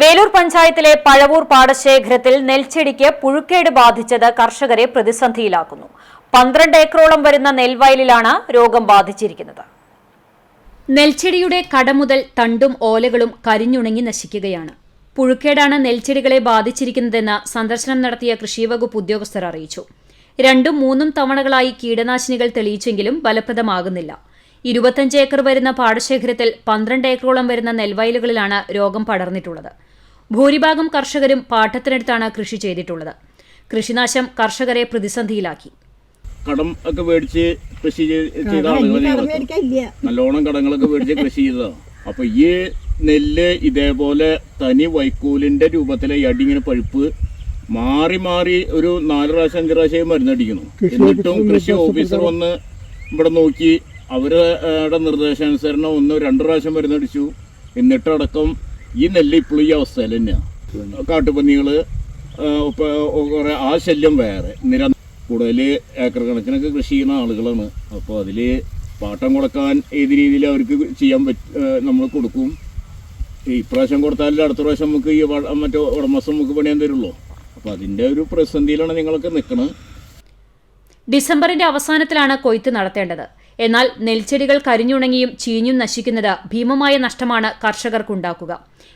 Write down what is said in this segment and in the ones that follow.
വേലൂർ പഞ്ചായത്തിലെ പഴവൂർ പാടശേഖരത്തിൽ നെൽച്ചെടിക്ക് പുഴുക്കേട് ബാധിച്ചത് കർഷകരെ പ്രതിസന്ധിയിലാക്കുന്നു. പന്ത്രണ്ട് ഏക്കറോളം വരുന്ന നെൽവയലിലാണ് രോഗം ബാധിച്ചിരിക്കുന്നത്. നെൽച്ചെടിയുടെ കട മുതൽ തണ്ടും ഓലകളും കരിഞ്ഞുണങ്ങി നശിക്കുകയാണ്. പുഴുക്കേടാണ് നെൽച്ചെടികളെ ബാധിച്ചിരിക്കുന്നതെന്ന് സന്ദർശനം നടത്തിയ കൃഷിവകുപ്പ് ഉദ്യോഗസ്ഥർ അറിയിച്ചു. രണ്ടും മൂന്നും തവണകളായി കീടനാശിനികൾ തെളിയിച്ചെങ്കിലും ഫലപ്രദമാകുന്നില്ല. ഇരുപത്തഞ്ച് ഏക്കർ വരുന്ന പാടശേഖരത്തിൽ പന്ത്രണ്ട് ഏക്കറോളം വരുന്ന നെൽവയലുകളിലാണ് രോഗം പടർന്നിട്ടുള്ളത്. ഭൂരിഭാഗം കർഷകരും പാട്ടത്തിനടുത്താണ് കൃഷി ചെയ്തിട്ടുള്ളത്. കൃഷിനാശം കർഷകരെ പ്രതിസന്ധിയിലാക്കി. കടം ഒക്കെ മേടിച്ച് കൃഷി ചെയ്- ചെയ്ത നല്ലോണം കടങ്ങളൊക്കെ മേടിച്ച് കൃഷി ചെയ്തതാണ് അപ്പൊ ഈ നെല്ല് ഇതേപോലെ തനി വൈക്കോലിന്റെ രൂപത്തിലെ അടിങ്ങനെ പഴുപ്പ് മാറി മാറി ഒരു നാല് പ്രാവശ്യം അഞ്ച് പ്രാവശ്യം മരുന്നടിക്കുന്നു. എന്നിട്ടും കൃഷി ഓഫീസർ വന്ന് ഇവിടെ നോക്കി അവരുടെ നിർദ്ദേശാനുസരണം ഒന്ന് രണ്ട് പ്രാവശ്യം മരുന്നടിച്ചു. എന്നിട്ടടക്കം ഈ നെല്ല് ഇപ്പോഴും ഈ അവസ്ഥയിൽ തന്നെയാണ് കാട്ടുപന്നികൾ ആ, ശല്യം വേറെ. നിര കൂടുതൽ ഏക്കർ കണക്കിനൊക്കെ കൃഷി ചെയ്യുന്ന ആളുകളാണ്. അപ്പോൾ അതിൽ പാട്ടം കൊടുക്കാൻ ഏത് രീതിയിൽ അവർക്ക് ചെയ്യാൻ പറ്റ നമ്മൾ കൊടുക്കും. ഇപ്രാവശ്യം കൊടുത്താലും അടുത്ത പ്രാവശ്യം നമുക്ക് ഈ മറ്റേ ഉടമസ്ഥം നമുക്ക് പണിയാൻ തരുള്ളൂ. അപ്പോൾ അതിന്റെ ഒരു പ്രതിസന്ധിയിലാണ് നിങ്ങളൊക്കെ നിൽക്കുന്നത് ഡിസംബറിന്റെ അവസാനത്തിലാണ് കൊയ്ത്ത് നടത്തേണ്ടത്. എന്നാൽ നെൽച്ചെടികൾ കരിഞ്ഞുണങ്ങിയും ചീഞ്ഞും നശിക്കുന്നത് ഭീമമായ നഷ്ടമാണ് കർഷകർക്കുണ്ടാക്കുക.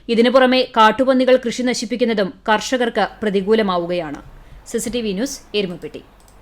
ഇതിനു പുറമെ കാട്ടുപന്നികൾ കൃഷി നശിപ്പിക്കുന്നതും കർഷകർക്ക് പ്രതികൂലമാവുകയാണ്. CCTV news Erumapetty.